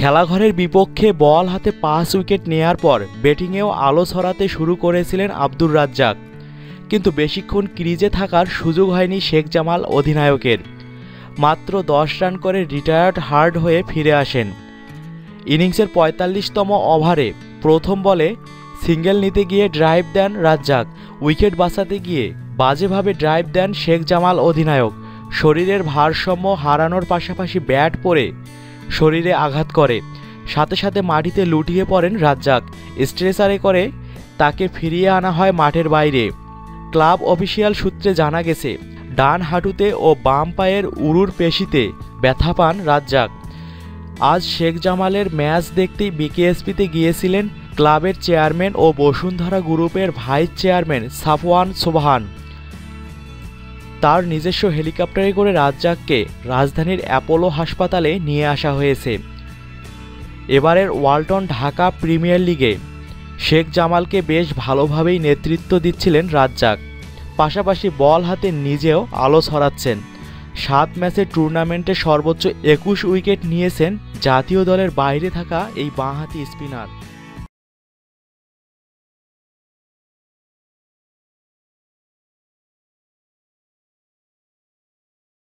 খেলাঘরের বিপক্ষে বল হাতে পাঁচ উইকেট নেয়ার পর ব্যাটিংয়েও আলো ছড়াতে শুরু করেছিলেন আব্দুর রাজ্জাক। কিন্তু বেশিক্ষণ ক্রিজে থাকার সুযোগ হয়নি শেখ জামাল অধিনায়কের। মাত্র দশ রান করে রিটায়ার্ড হার্ড হয়ে ফিরে আসেন। ইনিংসের পঁয়তাল্লিশতম ওভারে প্রথম বলে সিঙ্গেল নিতে গিয়ে ড্রাইভ দেন রাজ্জাক, উইকেট বাঁচাতে গিয়ে বাজেভাবে ড্রাইভ দেন শেখ জামাল অধিনায়ক। শরীরের ভারসাম্য হারানোর পাশাপাশি ব্যাট পরে শরীরে আঘাত করে। সাথে সাথে মাটিতে লুটিয়ে পড়েন রাজ্জাক। স্ট্রেচারে করে তাকে ফিরিয়ে আনা হয় মাঠের বাইরে। ক্লাব অফিসিয়াল সূত্রে জানা গেছে, ডান হাঁটুতে ও বাম পায়ের উরুর পেশিতে ব্যথা পান রাজ্জাক। আজ শেখ জামালের ম্যাচ দেখতেই বিকেএসপিতে গিয়েছিলেন ক্লাবের চেয়ারম্যান ও বসুন্ধরা গ্রুপের ভাইস চেয়ারম্যান সাফওয়ান সোবহান। তার নিজস্ব হেলিকপ্টারে করে রাজ্জাককে রাজধানীর অ্যাপোলো হাসপাতালে নিয়ে আসা হয়েছে। এবারের ওয়ালটন ঢাকা প্রিমিয়ার লিগে শেখ জামালকে বেশ ভালোভাবেই নেতৃত্ব দিচ্ছিলেন রাজ্জাক। পাশাপাশি বল হাতে নিজেও আলো ছড়াচ্ছেন। সাত ম্যাচের টুর্নামেন্টে সর্বোচ্চ একুশ উইকেট নিয়েছেন জাতীয় দলের বাইরে থাকা এই বাঁহাতি স্পিনার।